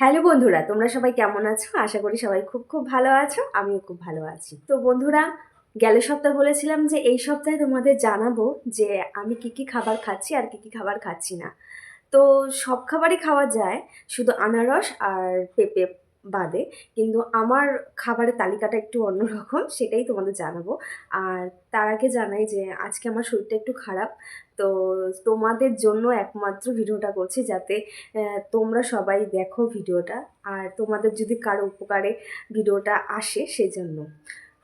Hello বন্ধুরা, তোমরা সবাই কেমন আছো? আশা করি সবাই খুব খুব ভালো আছো, আমিও খুব ভালো আছি। তো বন্ধুরা, গেল সপ্তাহ বলেছিলাম যে এই সপ্তাহে তোমাদের জানাব যে আমি কি কি খাবার খাচ্ছি আর কি কি খাবার খাচ্ছি না। তো সব খাবারই খাওয়া যায়, শুধু আনারস আর পেঁপে। বাদে, কিন্তু আমার খাবারের তালিকাটা একটু অন্যরকম সেটাই তোমাদের জানাব। আর তার আগে জানাই যে, আজকে আমার শরীরটা একটু খারাপ, তো তোমাদের জন্য একমাত্র ভিডিওটা করছি যাতে তোমরা সবাই দেখো ভিডিওটা, আর তোমাদের যদি কারও উপকারে ভিডিওটা আসে সেজন্য।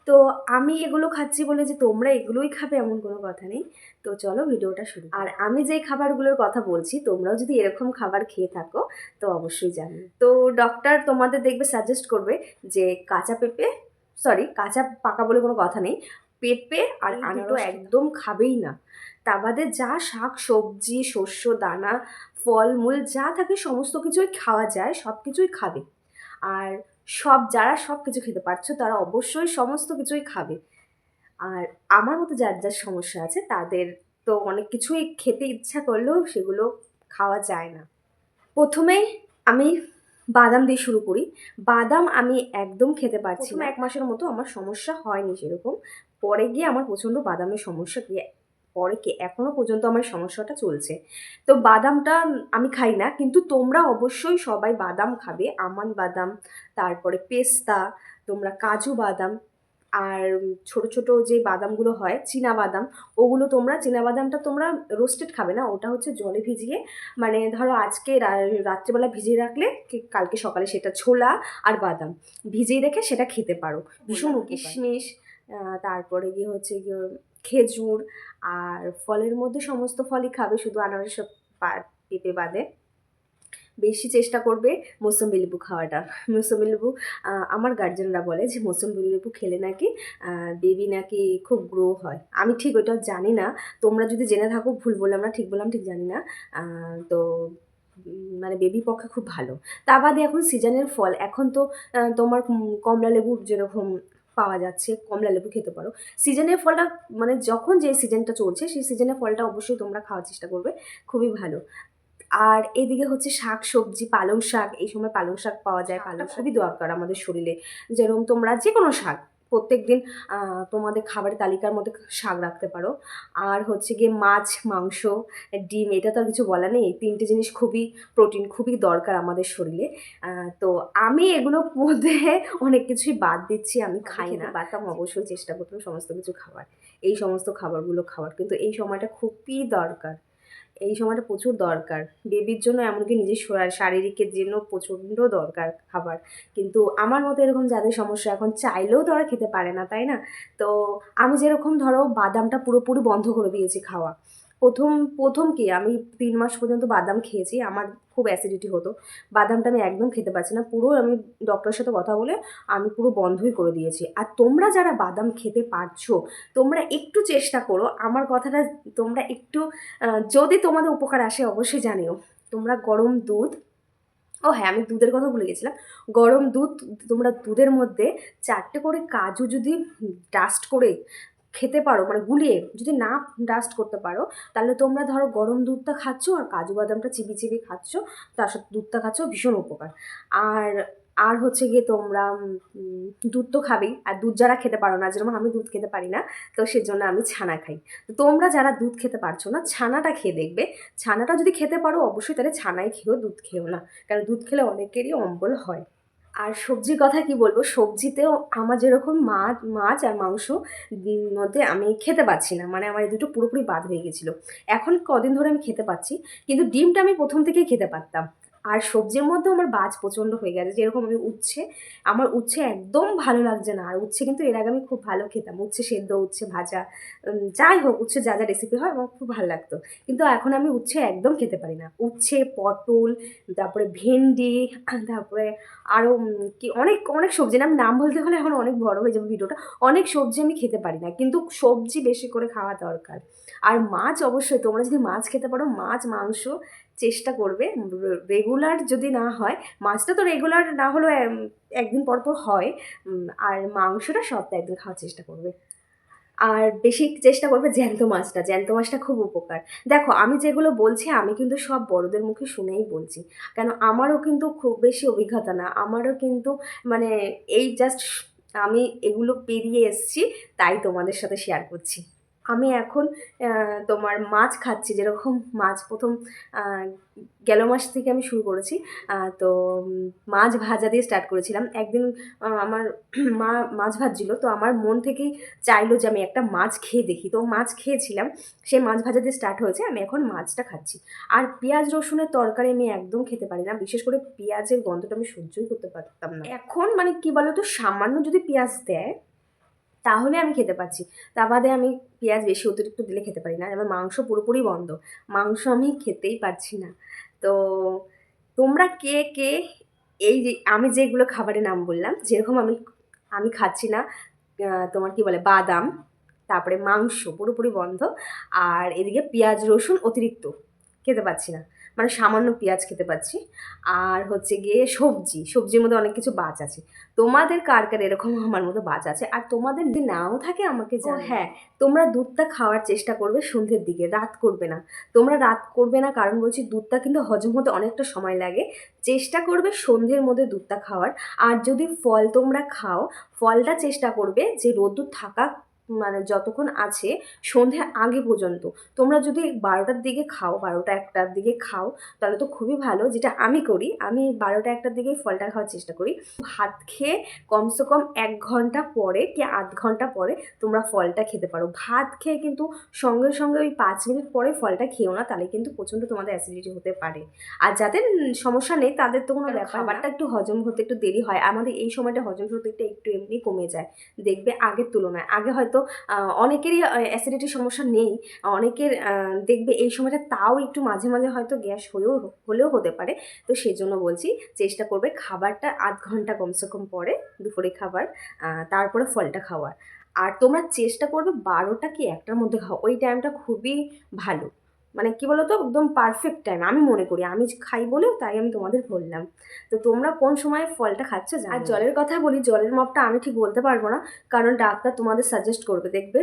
তো আমি এগুলো খাচ্ছি বলে যে তোমরা এগুলোই খাবে এমন কোনো কথা নেই। তো চলো ভিডিওটা শুরু আর আমি যেই খাবারগুলোর কথা বলছি তোমরাও যদি এরকম খাবার খেয়ে থাকো তো অবশ্যই জানি। তো ডক্টর তোমাদের দেখবে সাজেস্ট করবে যে কাঁচা পেঁপে সরি কাঁচা পাকা বলে কোনো কথা নেই পেঁপে আর আনারস একদম খাবেই না। তা বাদে যা শাক সবজি শস্য দানা ফলমূল যা থাকে সমস্ত কিছুই খাওয়া যায় সব কিছুই খাবে। আর সব যারা সব কিছু খেতে পারছ তারা অবশ্যই সমস্ত কিছুই খাবে। আর আমার মতো যার যার সমস্যা আছে তাদের তো অনেক কিছুই খেতে ইচ্ছা করলেও সেগুলো খাওয়া যায় না। প্রথমে আমি বাদাম দিয়ে শুরু করি। বাদাম আমি একদম খেতে পারছি না। এক মাসের মতো আমার সমস্যা হয়নি সেরকম। পরে গিয়ে আমার প্রচণ্ড বাদামের সমস্যা দিয়ে পরে কি এখনও পর্যন্ত আমার সমস্যাটা চলছে। তো বাদামটা আমি খাই না কিন্তু তোমরা অবশ্যই সবাই বাদাম খাবে আমান বাদাম তারপরে পেস্তা তোমরা কাজু বাদাম আর ছোট ছোট যে বাদামগুলো হয় চীনা বাদাম ওগুলো তোমরা চীনা বাদামটা তোমরা রোস্টেড খাবে না ওটা হচ্ছে জলে ভিজিয়ে মানে ধরো আজকে রাত্রেবেলা ভিজিয়ে রাখলে কালকে সকালে সেটা ছোলা আর বাদাম ভিজিয়ে রেখে সেটা খেতে পারো। ভীষণ কিশমিশ তারপরে গিয়ে হচ্ছে গিয়ে খেজুর আর ফলের মধ্যে সমস্ত ফলই খাবে, শুধু আনারস পেঁপে বাদে। বেশি চেষ্টা করবে মৌসুম্বি লেবু খাওয়াটা। মৌসুম্বি লেবু আমার গার্জেনরা বলে যে মৌসুম্বি লেবু খেলে নাকি বেবি নাকি খুব গ্রো হয়। আমি ঠিক ওটা জানি না। তোমরা যদি জেনে থাকো, ভুল বললাম না, ঠিক বললাম, ঠিক জানি না। তো মানে বেবি পক্ষে খুব ভালো। তা বাদে এখন সিজনের ফল। এখন তো তোমার কমলা লেবুর যেরকম পাওয়া যাচ্ছে কমলা লেবু খেতে পারো। সিজনের ফলটা মানে যখন যে সিজনটা চলছে সেই সিজনের ফলটা অবশ্যই তোমরা খাওয়ার চেষ্টা করবে খুবই ভালো। আর এদিকে হচ্ছে শাক সবজি পালং শাক এই সময় পালং শাক পাওয়া যায় পালং শাকই দরকার আমাদের শরীরে। যেরকম তোমরা যে কোনো শাক প্রত্যেক দিন তোমাদের খাবারের তালিকার মধ্যে শাক রাখতে পারো। আর হচ্ছে গিয়ে মাছ মাংস ডিম এটা তো আর কিছু বলা নেই। তিনটে জিনিস খুবই প্রোটিন খুবই দরকার আমাদের শরীরে। তো আমি এগুলোর মধ্যে অনেক কিছুই বাদ দিচ্ছি আমি খাই না। পারতাম অবশ্যই চেষ্টা করতাম সমস্ত কিছু খাবার এই সমস্ত খাবারগুলো খাওয়ার। কিন্তু এই সময়টা খুবই দরকার। এই সময়টা প্রচুর দরকার। বেবির জন্য এমনকি নিজের শারীরিকের জন্য প্রচণ্ড দরকার খাবার। কিন্তু আমার মতো এরকম যাদের সমস্যা, এখন চাইলেও তারা খেতে পারে না, তাই না? তো আমি যেরকম ধরো বাদামটা পুরোপুরি বন্ধ করে দিয়েছি খাওয়া। প্রথম প্রথম কি? আমি তিন মাস পর্যন্ত বাদাম খেয়েছি, আমার খুব অ্যাসিডিটি হতো। বাদামটা আমি একদম খেতে পারছি না। পুরো আমি ডক্টরের সাথে কথা বলে আমি পুরো বন্ধই করে দিয়েছি। আর তোমরা যারা বাদাম খেতে পারছ, তোমরা একটু চেষ্টা করো। আমার কথাটা তোমরা একটু যদি তোমাদের উপকার আসে অবশ্যই জানিও। তোমরা গরম দুধ, ও হ্যাঁ আমি দুধের কথা ভুলে গেছিলাম। গরম দুধ, তোমরা দুধের মধ্যে চারটে করে কাজু যদি ডাস্ট করে খেতে পারো মানে গুলিয়ে যদি না ডাস্ট করতে পারো, তাহলে তোমরা ধরো গরম দুধটা খাচ্ছ আর কাজু বাদামটা চিবি চিবি খাচ্ছ, তার সাথে দুধটা খাচ্ছ, ভীষণ উপকার। আর আর হচ্ছে গিয়ে তোমরা দুধ তো খাবেই, আর দুধ যারা খেতে পারো না যেরকম আমি দুধ খেতে পারি না, তো সেজন্য আমি ছানা খাই। তো তোমরা যারা দুধ খেতে পারছ না, ছানাটা খেয়ে দেখবে। ছানাটা যদি খেতে পারো, অবশ্যই তাহলে ছানাই খেয়েও দুধ খেও না, কারণ দুধ খেলে অনেকেরই অম্বল হয়। আর সবজির কথা কি বলব? সবজিতেও আমার যেরকম মাছ মাছ আর মাংস মধ্যে আমি খেতে পাচ্ছি না। মানে আমার এই দুটো পুরোপুরি বাদ হয়ে গেছিল। এখন কদিন ধরে আমি খেতে পাচ্ছি, কিন্তু ডিমটা আমি প্রথম থেকেই খেতে পারতাম। আর সবজির মধ্যে আমার বাজ প্রচণ্ড হয়ে গেছে, যেরকম আমি উচ্ছে, আমার উচ্ছে একদম ভালো লাগছে না। আর উচ্ছে কিন্তু এর আগে আমি খুব ভালো খেতাম, উচ্ছে সেদ্ধ, উচ্ছে ভাজা যাই হোক, উচ্ছে যা যা রেসিপি হয় আমার খুব ভালো লাগতো। কিন্তু এখন আমি উচ্ছে একদম খেতে পারি না। উচ্ছে, পটল, তারপরে ভেন্ডি, তারপরে আরও কি, অনেক অনেক সবজি না আমি নাম বলতে হলে এখন অনেক বড় হয়ে যাবে ভিডিওটা। অনেক সবজি আমি খেতে পারি না, কিন্তু সবজি বেশি করে খাওয়া দরকার। আর মাছ অবশ্যই, তোমরা যদি মাছ খেতে পারো, মাছ, মাংস চেষ্টা করবে। রেগুলার যদি না হয়, মাছটা তো রেগুলার না হলেও একদিন পর পর হয় আর মাংসটা সপ্তাহে একদিন খাওয়ার চেষ্টা করবে। আর বেশি চেষ্টা করবে জ্যান্ত মাছটা জ্যান্ত মাছটা খুব উপকার। দেখো, আমি যেগুলো বলছি, আমি কিন্তু সব বড়দের মুখে শুনেই বলছি। কেন, আমারও কিন্তু খুব বেশি অভিজ্ঞতা না। আমারও কিন্তু মানে এই জাস্ট আমি এগুলো পেরিয়ে এসছি, তাই তোমাদের সাথে শেয়ার করছি। আমি এখন তোমার মাছ খাচ্ছি, যেরকম মাছ প্রথম গেল মাস থেকে আমি শুরু করেছি। তো মাছ ভাজা দিয়ে স্টার্ট করেছিলাম। একদিন আমার মা মাছ ভাজছিল, তো আমার মন থেকেই চাইলো যে আমি একটা মাছ খেয়ে দেখি। তো মাছ খেয়েছিলাম, সেই মাছ ভাজা দিয়ে স্টার্ট হয়েছে, আমি এখন মাছটা খাচ্ছি। আর পেঁয়াজ রসুনের তরকারি আমি একদম খেতে পারি না, বিশেষ করে পেঁয়াজের গন্ধটা আমি সহ্যই করতে পারতাম না। এখন মানে কি বলতো, সামান্য যদি পেঁয়াজ দেয় তাহলে আমি খেতে পাচ্ছি। তা বাদে আমি পেঁয়াজ বেশি অতিরিক্ত দিলে খেতে পারি না। এবার মাংস পুরোপুরি বন্ধ। মাংস আমি খেতেই পারছি না। তো তোমরা কে কে এই যে আমি যেগুলো খাবারের নাম বললাম, যেরকম আমি আমি খাচ্ছি না তোমার কি বলে, বাদাম, তারপরে মাংস পুরোপুরি বন্ধ, আর এদিকে পেঁয়াজ রসুন অতিরিক্ত, খেতে পাচ্ছি না। মানে সামান্য পেঁয়াজ খেতে পাচ্ছি। আর হচ্ছে গিয়ে সবজি সবজির মধ্যে অনেক কিছু বাচ আছে। তোমাদের কার কার এরকম আমার মতো বাচ আছে? আর তোমাদের যদি নাও থাকে আমাকে জানো হ্যাঁ। তোমরা দুধটা খাওয়ার চেষ্টা করবে সন্ধ্যের দিকে রাত করবে না। তোমরা রাত করবে না কারণ বলছি দুধটা কিন্তু হজম হতে অনেকটা সময় লাগে। চেষ্টা করবে সন্ধ্যের মধ্যে দুধটা খাওয়ার। আর যদি ফল তোমরা খাও ফলটা চেষ্টা করবে যে রোদ্দুর থাকা মানে যতক্ষণ আছে সন্ধ্যে আগে পর্যন্ত। তোমরা যদি বারোটার দিকে খাও বারোটা একটার দিকে খাও তাহলে তো খুবই ভালো। যেটা আমি করি আমি বারোটা একটার দিকেই ফলটা খাওয়ার চেষ্টা করি। ভাত খেয়ে কমসে কম এক ঘণ্টা পরে কি আধ ঘণ্টা পরে তোমরা ফলটা খেতে পারো। ভাত খেয়ে কিন্তু সঙ্গে সঙ্গে ওই পাঁচ মিনিট পরে ফলটা খেও না তাহলে কিন্তু প্রচণ্ড তোমাদের অ্যাসিডিটি হতে পারে। আর যাদের সমস্যা নেই তাদের তো কোনো ব্যাপার খাবারটা একটু হজম হতে একটু দেরি হয়। আমাদের এই সময়টা হজম শক্তিটা একটু এমনি কমে যায়। দেখবে আগের তুলনায়। আগে হয়তো অনেকেরই অ্যাসিডিটির সমস্যা নেই। অনেকের দেখবে এই সময়টা তাও একটু মাঝে মাঝে হয়তো গ্যাস হয়েও, হলেও হতে পারে। তো সেই জন্য বলছি, চেষ্টা করবে খাবারটা আধ ঘণ্টা কমসে কম পরে দুপুরে খাবার তারপরে ফলটা খাওয়ার। আর তোমরা চেষ্টা করবে বারোটা কি একটার মধ্যে খাও ওই টাইমটা খুবই ভালো। মানে কি বলো তো একদম পারফেক্ট টাইম আমি মনে করি। আমি খাই বলেও তাই আমি তোমাদের বললাম। তো তোমরা কোন সময় ফলটা খাচ্ছ আর জলের কথা বলি জলের মাপটা আমি ঠিক বলতে পারব না। কারণ ডাক্তার তোমাদের সাজেস্ট করবে দেখবে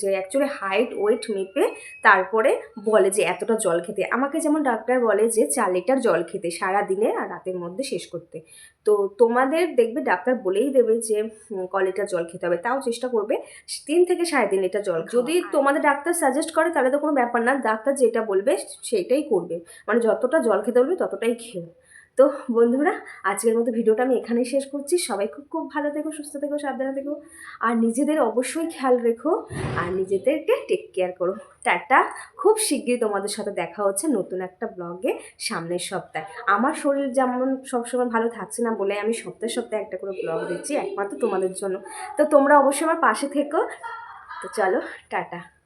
যে অ্যাকচুয়ালি হাইট ওয়েট মেপে তারপরে বলে যে এতটা জল খেতে। আমাকে যেমন ডাক্তার বলে যে চার লিটার জল খেতে সারা দিনে আর রাতের মধ্যে শেষ করতে। তো তোমাদের দেখবে ডাক্তার বলেই দেবে যে ক লিটার জল খেতে হবে। তাও চেষ্টা করবে তিন থেকে সাড়ে তিন লিটার জল। যদি তোমাদের ডাক্তার সাজেস্ট করে তাহলে তো কোনো ব্যাপার না। ডাক্তার যেটা বলবে সেইটাই করবে। মানে যতটা জল খেতে বলবে ততটাই খেও। তো বন্ধুরা, আজকের মতো ভিডিওটা আমি এখানেই শেষ করছি। সবাই খুব খুব ভালো থেকো, সুস্থ থেকো, সাবধানে থেকো। আর নিজেদের অবশ্যই খেয়াল রেখো আর নিজেদেরকে টেক কেয়ার করো। টাটা। খুব শিগগিরই তোমাদের সাথে দেখা হচ্ছে নতুন একটা ব্লগে সামনের সপ্তাহে। আমার শরীর যেমন সবসময় ভালো থাকছে না বলে আমি সপ্তাহে সপ্তাহে একটা করে ব্লগ দিচ্ছি একমাত্র তোমাদের জন্য। তো তোমরা অবশ্যই আমার পাশে থেকো। তো চলো, টাটা।